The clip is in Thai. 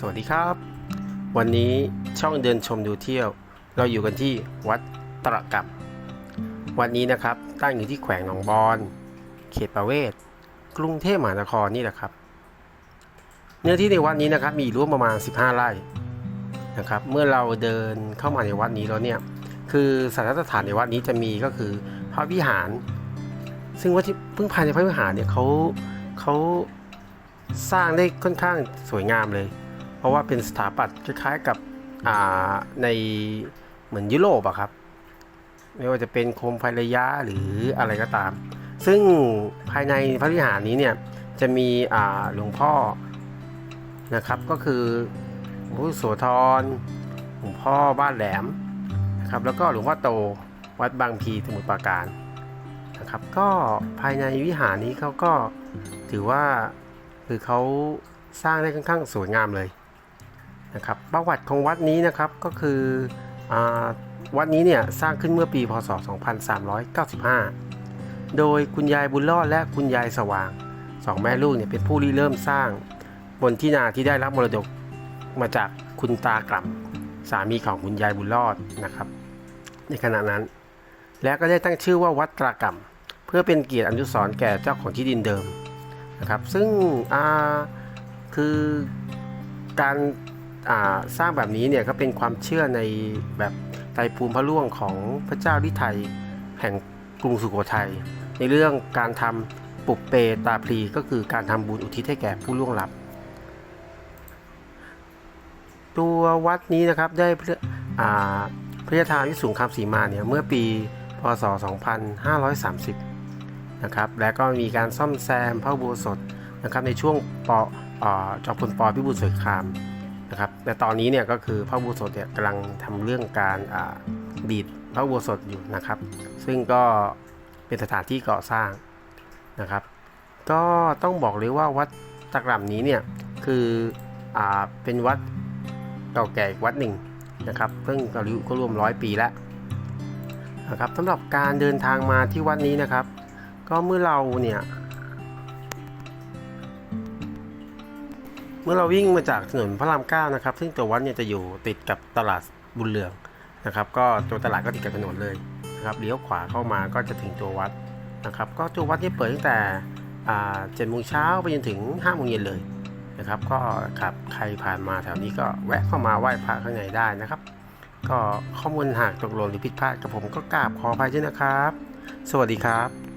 สวัสดีครับ วันนี้ช่องเดินชมดูเที่ยว เราอยู่กันที่วัดตระกับ วัดนี้นะครับตั้งอยู่ที่แขวงหนองบอนเขตประเวศ กรุงเทพมหานครนี่แหละครับ เนื้อที่ในวัดนี้นะครับมีรวมประมาณ 15 ไร่นะครับ เมื่อเราเดินเข้ามาในวัดนี้แล้วเนี่ยคือสถานสถานในวัดนี้จะมีก็คือพระวิหาร ซึ่งว่าที่เพิ่งภายในพระวิหารเนี่ยเขาเขาสร้างได้ค่อนข้างสวยงามเลย ราะว่าเป็นสถาปัตย์คล้ายๆกับในเหมือนยุโรปอะครับ ไม่ว่าจะเป็นโคมไฟระยะหรืออะไรก็ตาม ซึ่งภายในพระวิหารนี้เนี่ยจะมีหลวงพ่อนะครับก็คือหลวงพ่อโสธรหลวงพ่อบ้านแหลมนะครับแล้วก็หลวงพ่อโตวัดบางพีสมุทรปราการนะครับก็ภายในวิหารนี้เขาก็ถือว่าคือเขาสร้างได้ค่อนข้างสวยงามเลย นะครับประวัติของวัดนี้นะครับก็คืออวัดนี้เนี่ยสร้างขึ้นเมื่อปีพศ 2395 โดยคุณยายบุญรอดและคุณยายสว่างสองแม่ลูกเนี่ยเป็นผู้ริเริ่มสร้างบนที่นาที่ได้รับมรดกมาจากคุณตากล่ำสามีของคุณยายบุญรอดนะครับในขณะนั้น และก็ได้ตั้งชื่อว่าวัดตรากำเพื่อเป็นเกียรติอนุสรณ์แก่เจ้าของที่ดินเดิมนะครับ ซึ่งคือการ สร้างแบบนี้เนี่ยก็เป็นความเชื่อในแบบไตรภูมิพระล่วงของพระเจ้าลิไทยแห่งกรุงสุโขทัยในเรื่องการทำปุบเปตาพลีก็คือการทำบุญอุทิศให้แก่ผู้ล่วงลับ ตัววัดนี้นะครับได้พระอ่าพระยาทานวิสุงคำสีมาเนี่ยเมื่อปีพศ 2530 นะครับและก็มีการซ่อมแซมพระอุโบสถนะครับในช่วงปออจอมพลปพิบูลสงคราม นะครับแต่ตอนนี้เนี่ยก็คือพระอุโบสถเนี่ยกำลังทำเรื่องการดีดพระอุโบสถอยู่นะครับ ซึ่งก็เป็นสถานที่ก่อสร้างนะครับ ก็ต้องบอกเลยว่าวัดตะกร่ำนี้เนี่ยคืออเป็นวัดเก่าแก่วัดหนึ่งนะครับ ซึ่งอายุก็รวมร้อยปีแล้วนะครับสำหรับการเดินทางมาที่วัดนี้นะครับ ก็เมื่อเราเนี่ย มื่อเราวิ่งมาจากถนนพระรามเก้านะครับ ซึ่งตัววัดเนี่ยจะอยู่ติดกับตลาดบุญเหลืองนะครับ ก็ตัวตลาดก็ติดกับถนนเลยนะครับเลี้ยวขวาเข้ามาก็จะถึงตัววัดนะครับ ก็ตัววัดที่เปิดตั้งแต่เจ็ดโมงเช้าไปจนถึงห้าโมงเย็นเลยนะครับ ก็ครับใครผ่านมาแถวนี้ก็แวะเข้ามาไหว้พระข้างในได้นะครับ ก็ข้อมูลหากตกหล่นหรือผิดพลาดกับผมก็กราบขออภัยด้วยนะครับ สวัสดีครับ